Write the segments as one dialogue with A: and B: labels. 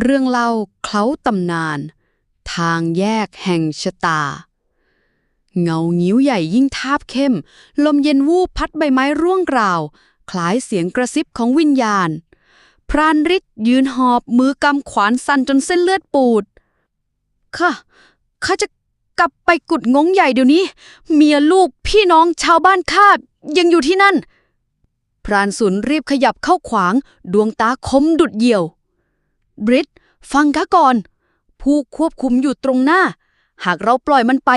A: เรื่องเล่าเคล้าตำนาน ทางแยกแห่งชะตา เงางิ้วใหญ่ยิ่งทาบเข้ม ลมเย็นวูบพัดใบไม้ร่วงกราว คล้ายเสียงกระซิบของวิญญาณ พรานฤทธิ์ยืนหอบมือกำขวานสั่นจนเส้นเลือดปูดค่ะข้าจะกลับไปกุดงงใหญ่เดี๋ยวนี้ เมียลูกพี่น้องชาวบ้านข้ายังอยู่ที่นั่น พรานสุนรีบขยับเข้าขวาง ดวงตาคมดุดเหยี่ยว บริตฟังข้าก่อน ผู้ควบคุมอยู่ตรงหน้า หากเราปล่อยมันไป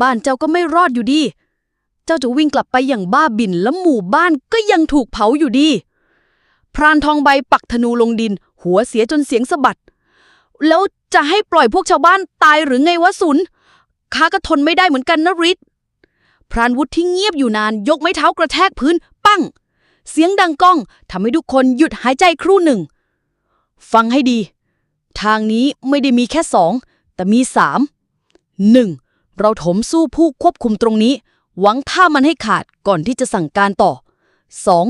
A: บ้านเจ้าก็ไม่รอดอยู่ดี เจ้าจะวิ่งกลับไปอย่างบ้าบินแล้วหมู่บ้านก็ยังถูกเผาอยู่ดี พรานทองใบปักธนูลงดิน หัวเสียจนเสียงสะบัด แล้วจะให้ปล่อยพวกชาวบ้านตายหรือไงวะสุนข้าก็ทนไม่ได้เหมือนกันนะริดพรานวุฒิที่เงียบอยู่นานยกไม้เท้ากระแทกพื้น ปั้ง เสียงดังก้องทำให้ทุกคนหยุดหายใจครู่หนึ่ง ฟังให้ดี ทางนี้ไม่ได้มีแค่สอง แต่มีสามหนึ่งเราถมสู้ผู้ควบคุมตรงนี้ หวังท่ามันให้ขาดก่อนที่จะสั่งการต่อสอง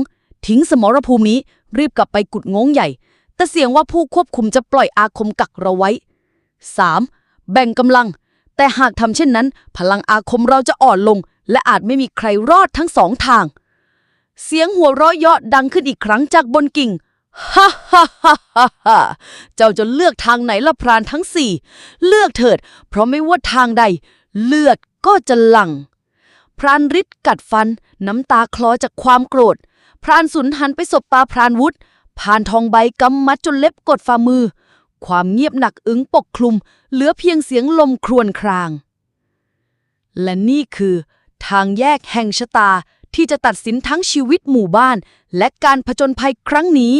A: ทิ้งสมรภูมินี้รีบกลับไปกุดงงใหญ่ แต่เสี่ยงว่าผู้ควบคุมจะปล่อยอาคมกักเราไว้ 3. แบ่งกำลัง แต่หากทำเช่นนั้น พลังอาคมเราจะอ่อนลง และอาจไม่มีใครรอดทั้งสองทาง เสียงหัวเราะเยาะดังขึ้นอีกครั้งจากบนกิ่ง ฮ่าฮ่าฮ่าฮ่าฮ่าเจ้าจะเลือกทางไหนละพรานทั้งสี่ เลือกเถิด เพราะไม่ว่าทางใด เลือดก็จะหลั่ง พรานฤทธิ์กัดฟัน น้ำตาคลอจากความโกรธ พรานสุนหันไปสบตาพรานวุฒิผ่านทองใบกำมัดจนเล็บกดฝ่ามือ ความเงียบหนักอึ้งปกคลุม เหลือเพียงเสียงลมครวญคราง และนี่คือ ทางแยกแห่งชะตาที่จะตัดสินทั้งชีวิตหมู่บ้าน และการผจญภัยครั้งนี้